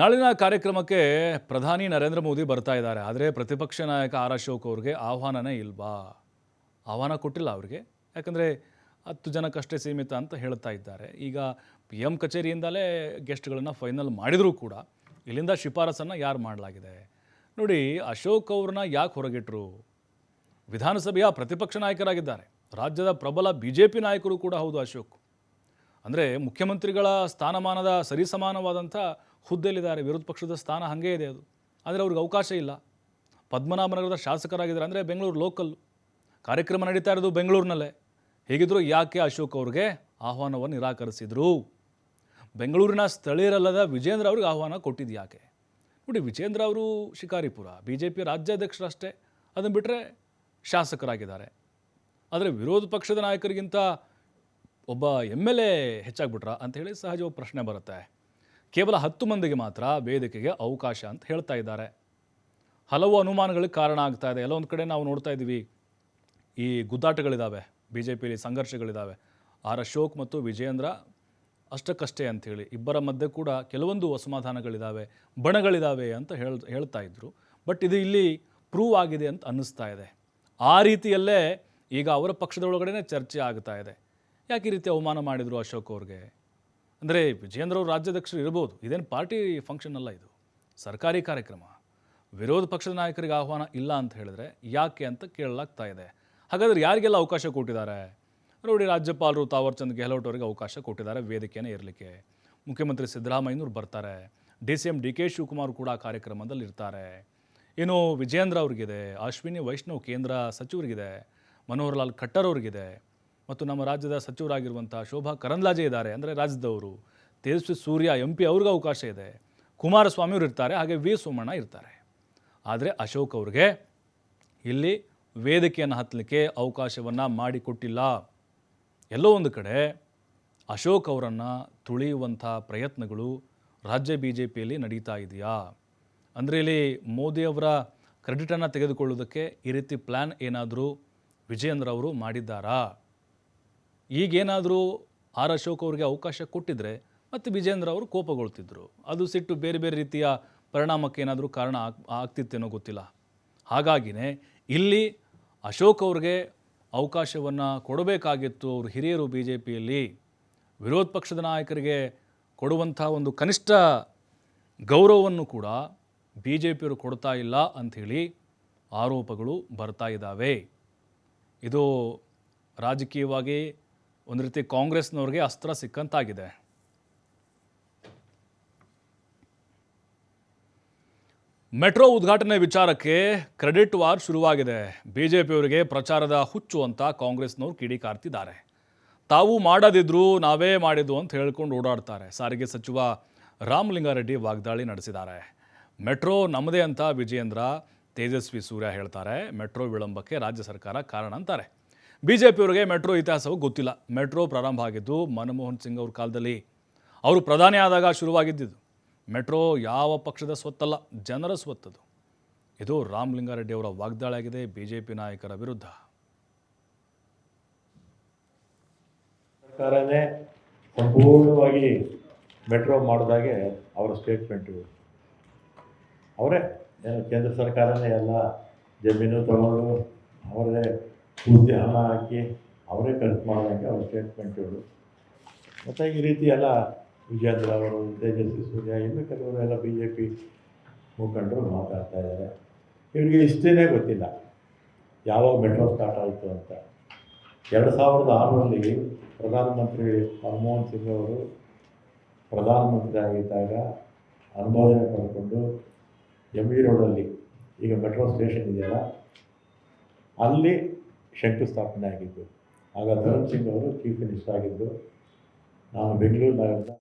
ನಾಳಿನ ಕಾರ್ಯಕ್ರಮಕ್ಕೆ ಪ್ರಧಾನಿ ನರೇಂದ್ರ ಮೋದಿ ಬರ್ತಾ ಇದ್ದಾರೆ. ಆದರೆ ಪ್ರತಿಪಕ್ಷ ನಾಯಕ ಆರ್ ಅಶೋಕ್ ಅವ್ರಿಗೆ ಆಹ್ವಾನನೇ ಇಲ್ವಾ? ಆಹ್ವಾನ ಕೊಟ್ಟಿಲ್ಲ ಅವ್ರಿಗೆ. ಯಾಕಂದರೆ ಹತ್ತು ಜನಕ್ಕಷ್ಟೇ ಸೀಮಿತ ಅಂತ ಹೇಳ್ತಾ ಇದ್ದಾರೆ. ಈಗ ಪಿ ಎಂ ಕಚೇರಿಯಿಂದಲೇ ಗೆಸ್ಟ್ಗಳನ್ನು ಫೈನಲ್ ಮಾಡಿದರೂ ಕೂಡ ಇಲ್ಲಿಂದ ಶಿಫಾರಸನ್ನು ಯಾರು ಮಾಡಲಾಗಿದೆ? ನೋಡಿ, ಅಶೋಕ್ ಅವ್ರನ್ನ ಯಾಕೆ ಹೊರಗಿಟ್ರು? ವಿಧಾನಸಭೆಯ ಪ್ರತಿಪಕ್ಷ ನಾಯಕರಾಗಿದ್ದಾರೆ. ರಾಜ್ಯದ ಪ್ರಬಲ ಬಿ ಜೆ ಪಿ ನಾಯಕರು ಕೂಡ ಹೌದು ಅಶೋಕ್. ಅಂದರೆ ಮುಖ್ಯಮಂತ್ರಿಗಳ ಸ್ಥಾನಮಾನದ ಸರಿಸಮಾನವಾದಂಥ ಹುದ್ದೆಯಲ್ಲಿದ್ದಾರೆ ವಿರೋಧ ಪಕ್ಷದ ಸ್ಥಾನ ಹಾಗೇ ಇದೆ ಅದು. ಆದರೆ ಅವ್ರಿಗೆ ಅವಕಾಶ ಇಲ್ಲ. ಪದ್ಮನಾಭನಗರದ ಶಾಸಕರಾಗಿದ್ದಾರೆ ಅಂದರೆ ಬೆಂಗಳೂರು ಲೋಕಲ್ ಕಾರ್ಯಕ್ರಮ ನಡೀತಾ ಇರೋದು ಬೆಂಗಳೂರಿನಲ್ಲೇ. ಹೇಗಿದ್ದರೂ ಯಾಕೆ ಅಶೋಕ್ ಅವ್ರಿಗೆ ಆಹ್ವಾನವನ್ನು ನಿರಾಕರಿಸಿದರು? ಬೆಂಗಳೂರಿನ ಸ್ಥಳೀಯರಲ್ಲದ ವಿಜೇಂದ್ರ ಅವ್ರಿಗೆ ಆಹ್ವಾನ ಕೊಟ್ಟಿದ್ದು ಯಾಕೆ? ನೋಡಿ, ವಿಜೇಂದ್ರ ಅವರು ಶಿಕಾರಿಪುರ ಬಿ ಜೆ ಪಿ ರಾಜ್ಯಾಧ್ಯಕ್ಷರಷ್ಟೇ. ಅದನ್ನು ಬಿಟ್ಟರೆ ಶಾಸಕರಾಗಿದ್ದಾರೆ. ಆದರೆ ವಿರೋಧ ಪಕ್ಷದ ನಾಯಕರಿಗಿಂತ ಒಬ್ಬ ಎಂ ಎಲ್ ಎ ಹೆಚ್ಚಾಗ್ಬಿಟ್ರ ಅಂತ ಹೇಳಿ ಸಹಜವಾಗಿ ಪ್ರಶ್ನೆ ಬರುತ್ತೆ. ಕೇವಲ ಹತ್ತು ಮಂದಿಗೆ ಮಾತ್ರ ವೇದಿಕೆಗೆ ಅವಕಾಶ ಅಂತ ಹೇಳ್ತಾ ಇದ್ದಾರೆ. ಹಲವು ಅನುಮಾನಗಳಿಗೆ ಕಾರಣ ಆಗ್ತಾ ಇದೆ. ಎಲ್ಲೊಂದು ಕಡೆ ನಾವು ನೋಡ್ತಾ ಇದ್ದೀವಿ, ಈ ಗುದ್ದಾಟಗಳಿದ್ದಾವೆ ಬಿ ಜೆ ಪಿಯಲ್ಲಿ ಸಂಘರ್ಷಗಳಿದ್ದಾವೆ ಆರ್ ಅಶೋಕ್ ಮತ್ತು ವಿಜಯೇಂದ್ರ ಅಷ್ಟಕ್ಕಷ್ಟೇ ಅಂಥೇಳಿ, ಇಬ್ಬರ ಮಧ್ಯೆ ಕೂಡ ಕೆಲವೊಂದು ಅಸಮಾಧಾನಗಳಿದ್ದಾವೆ ಬಣಗಳಿದ್ದಾವೆ ಅಂತ ಹೇಳ್, ಹೇಳ್ತಾ ಇದ್ದರು ಬಟ್ ಇದು ಇಲ್ಲಿ ಪ್ರೂವ್ ಆಗಿದೆ ಅಂತ ಅನ್ನಿಸ್ತಾ ಇದೆ. ಆ ರೀತಿಯಲ್ಲೇ ಈಗ ಅವರ ಪಕ್ಷದ ಒಳಗಡೆನೇ ಚರ್ಚೆ ಆಗ್ತಾ ಇದೆ. ಯಾಕೆ ರೀತಿ ಅವಮಾನ ಮಾಡಿದರು ಅಶೋಕ್ ಅವ್ರಿಗೆ? ಅಂದರೆ ವಿಜಯೇಂದ್ರ ಅವರು ರಾಜ್ಯಾಧ್ಯಕ್ಷರು ಇರ್ಬೋದು. ಇದೇನು ಪಾರ್ಟಿ ಫಂಕ್ಷನ್ ಅಲ್ಲ ಇದು. ಸರ್ಕಾರಿ ಕಾರ್ಯಕ್ರಮ. ವಿರೋಧ ಪಕ್ಷದ ನಾಯಕರಿಗೆ ಆಹ್ವಾನ ಇಲ್ಲ ಅಂತ ಹೇಳಿದ್ರೆ ಯಾಕೆ ಅಂತ ಕೇಳಲಾಗ್ತಾ ಇದೆ. ಹಾಗಾದ್ರೆ ಯಾರಿಗೆಲ್ಲ ಅವಕಾಶ ಕೊಟ್ಟಿದ್ದಾರೆ? ನೋಡಿ ರಾಜ್ಯಪಾಲರು ತಾವರ್ಚಂದ್ ಗೆಹ್ಲೋಟ್ ಅವರಿಗೆ ಅವಕಾಶ ಕೊಟ್ಟಿದ್ದಾರೆ ವೇದಿಕೆನೇ ಇರಲಿಕ್ಕೆ. ಮುಖ್ಯಮಂತ್ರಿ ಸಿದ್ದರಾಮಯ್ಯನವ್ರು ಬರ್ತಾರೆ. D C M D K Shivakumar ಕೂಡ ಕಾರ್ಯಕ್ರಮದಲ್ಲಿ ಇರ್ತಾರೆ. ಏನು ವಿಜಯೇಂದ್ರ ಅವ್ರಿಗಿದೆ, ಅಶ್ವಿನಿ ವೈಷ್ಣವ್ ಕೇಂದ್ರ ಸಚಿವರಿಗಿದೆ ಮನೋಹರ್ ಲಾಲ್ ಖಟ್ಟರ್ ಅವ್ರಿಗಿದೆ. ಮತ್ತು ನಮ್ಮ ರಾಜ್ಯದ ಸಚಿವರಾಗಿರುವಂಥ ಶೋಭಾ ಕರಂದ್ಲಾಜೆ ಇದ್ದಾರೆ. ಅಂದರೆ ರಾಜ್ಯದವರು ತೇಜಸ್ವಿ ಸೂರ್ಯ, ಎಂ ಪಿ ಅವ್ರಿಗೆ ಅವಕಾಶ ಇದೆ. ಕುಮಾರಸ್ವಾಮಿ ಅವರು ಇರ್ತಾರೆ, ಹಾಗೆ ವಿ ಸೋಮಣ್ಣ ಇರ್ತಾರೆ. ಆದರೆ ಅಶೋಕ್ ಅವ್ರಿಗೆ ಇಲ್ಲಿ ವೇದಿಕೆಯನ್ನು ಹತ್ತಲಿಕ್ಕೆ ಅವಕಾಶವನ್ನು ಮಾಡಿಕೊಟ್ಟಿಲ್ಲ. ಎಲ್ಲೋ ಒಂದು ಕಡೆ ಅಶೋಕ್ ಅವರನ್ನು ತುಳಿಯುವಂಥ ಪ್ರಯತ್ನಗಳು ರಾಜ್ಯ ಬಿ ಜೆ ಪಿಯಲ್ಲಿ ನಡೀತಾ ಇದೆಯಾ? ಅಂದರೆ ಇಲ್ಲಿ ಮೋದಿಯವರ ಕ್ರೆಡಿಟನ್ನು ತೆಗೆದುಕೊಳ್ಳೋದಕ್ಕೆ ಈ ರೀತಿ ಪ್ಲ್ಯಾನ್ ಏನಾದರೂ ವಿಜಯೇಂದ್ರ ಅವರು ಮಾಡಿದ್ದಾರಾ? ಈಗೇನಾದರೂ ಆರ್ ಅಶೋಕ್ ಅವರಿಗೆ ಅವಕಾಶ ಕೊಟ್ಟಿದ್ರೆ ಮತ್ತು ವಿಜೇಂದ್ರ ಅವರು ಕೋಪಗೊಳ್ತಿದ್ರು. ಅದು ಸಿಟ್ಟು ಬೇರೆ ಬೇರೆ ರೀತಿಯ ಪರಿಣಾಮಕ್ಕೆ ಏನಾದರೂ ಕಾರಣ ಆಗ್, ಆಗ್ತಿತ್ತೇನೋ ಗೊತ್ತಿಲ್ಲ. ಹಾಗಾಗಿನೇ ಇಲ್ಲಿ ಅಶೋಕ್ ಅವ್ರಿಗೆ ಅವಕಾಶವನ್ನು ಕೊಡಬೇಕಾಗಿತ್ತು ಅವರು ಹಿರಿಯರು ಬಿ ಜೆ ಪಿಯಲ್ಲಿ ವಿರೋಧ ಪಕ್ಷದ ನಾಯಕರಿಗೆ ಕೊಡುವಂಥ ಒಂದು ಕನಿಷ್ಠ ಗೌರವವನ್ನು ಕೂಡ ಬಿ ಜೆ ಪಿಯವರು ಕೊಡ್ತಾ ಇಲ್ಲ ಅಂಥೇಳಿ ಆರೋಪಗಳು ಬರ್ತಾ ಇದ್ದಾವೆ. ಇದು ರಾಜಕೀಯವಾಗಿ ಒಂದು ರೀತಿ ಕಾಂಗ್ರೆಸ್ನವ್ರಿಗೆ ಅಸ್ತ್ರ ಸಿಕ್ಕಂತಾಗಿದೆ. ಮೆಟ್ರೋ ಉದ್ಘಾಟನೆ ವಿಚಾರಕ್ಕೆ ಕ್ರೆಡಿಟ್ ವಾರ್ ಶುರುವಾಗಿದೆ. ಬಿಜೆಪಿಯವರಿಗೆ ಪ್ರಚಾರದ ಹುಚ್ಚು ಅಂತ ಕಾಂಗ್ರೆಸ್ನವ್ರು ಕಿಡಿಕಾರ್ತಿದ್ದಾರೆ ತಾವು ಮಾಡದಿದ್ರು ನಾವೇ ಮಾಡಿದ್ದು ಅಂತ ಹೇಳ್ಕೊಂಡು ಓಡಾಡ್ತಾರೆ. ಸಾರಿಗೆ ಸಚಿವ ರಾಮಲಿಂಗಾರೆಡ್ಡಿ ವಾಗ್ದಾಳಿ ನಡೆಸಿದ್ದಾರೆ. ಮೆಟ್ರೋ ನಮ್ಮದೇ ಅಂತ ವಿಜಯೇಂದ್ರ ತೇಜಸ್ವಿ ಸೂರ್ಯ ಹೇಳ್ತಾರೆ. ಮೆಟ್ರೋ ವಿಳಂಬಕ್ಕೆ ರಾಜ್ಯ ಸರ್ಕಾರ ಕಾರಣ ಅಂತಾರೆ. ಬಿಜೆಪಿಯವರಿಗೆ ಮೆಟ್ರೋ ಇತಿಹಾಸವು ಗೊತ್ತಿಲ್ಲ. ಮೆಟ್ರೋ ಪ್ರಾರಂಭ ಆಗಿದ್ದು ಮನಮೋಹನ್ ಸಿಂಗ್ ಅವ್ರ ಕಾಲದಲ್ಲಿ. ಅವರು ಪ್ರಧಾನಿ ಆದಾಗ ಶುರುವಾಗಿದ್ದಿದ್ದು. ಮೆಟ್ರೋ ಯಾವ ಪಕ್ಷದ ಸ್ವತ್ತಲ್ಲ, ಜನರ ಸ್ವತ್ತದು. ಇದು ರಾಮಲಿಂಗಾರೆಡ್ಡಿ ಅವರ ವಾಗ್ದಾಳಿ ಆಗಿದೆ ಬಿಜೆಪಿ ನಾಯಕರ ವಿರುದ್ಧ. ಸರ್ಕಾರನೇ ಸಂಪೂರ್ಣವಾಗಿ ಮೆಟ್ರೋ ಮಾಡಿದಾಗೆ ಅವರ ಸ್ಟೇಟ್ಮೆಂಟು ಅವರೇ ಕೇಂದ್ರ ಸರ್ಕಾರನೇ ಎಲ್ಲ ಜಮೀನು ತಗೊಂಡು ಅವರೇ ಪೂರ್ತಿ ಹಣ ಹಾಕಿ ಅವರೇ ಖರ್ಚು ಮಾಡೋಕ್ಕೆ ಅವ್ರ ಸ್ಟೇಟ್ಮೆಂಟುಗಳು ಮತ್ತು ಈ ರೀತಿ ಎಲ್ಲ ವಿಜೇಂದ್ರ ಅವರು, ತೇಜಸ್ವಿ ಸೂರ್ಯ, ಇನ್ನು ಕೆಲವರು ಎಲ್ಲ ಬಿ ಜೆ ಪಿ ಮುಖಂಡರು ಮಾತಾಡ್ತಾ ಇದ್ದಾರೆ. ಇವರಿಗೆ ಇಷ್ಟೇ ಗೊತ್ತಿಲ್ಲ. ಯಾವಾಗ ಮೆಟ್ರೋ ಸ್ಟಾರ್ಟ್ ಆಯಿತು ಅಂತ. ಎರಡು ಸಾವಿರದ ಆರರಲ್ಲಿ ಪ್ರಧಾನಮಂತ್ರಿ ಮನಮೋಹನ್ ಸಿಂಗ್ ಅವರು ಪ್ರಧಾನಮಂತ್ರಿ ಆಗಿದ್ದಾಗ ಅನುಮೋದನೆ ಪಡ್ಕೊಂಡು ಎಂ ಇ ರೋಡಲ್ಲಿ ಈಗ ಮೆಟ್ರೋ ಸ್ಟೇಷನ್ ಇದೆಯಲ್ಲ, ಅಲ್ಲಿ ಶಂಕುಸ್ಥಾಪನೆ ಆಗಿದ್ದು ಆಗ ಧರಮ್ ಸಿಂಗ್ ಅವರು ಚೀಫ್ ಮಿನಿಸ್ಟರ್ ಆಗಿದ್ದರು ನಾನು ಬೆಂಗಳೂರಿನ ನಗರದ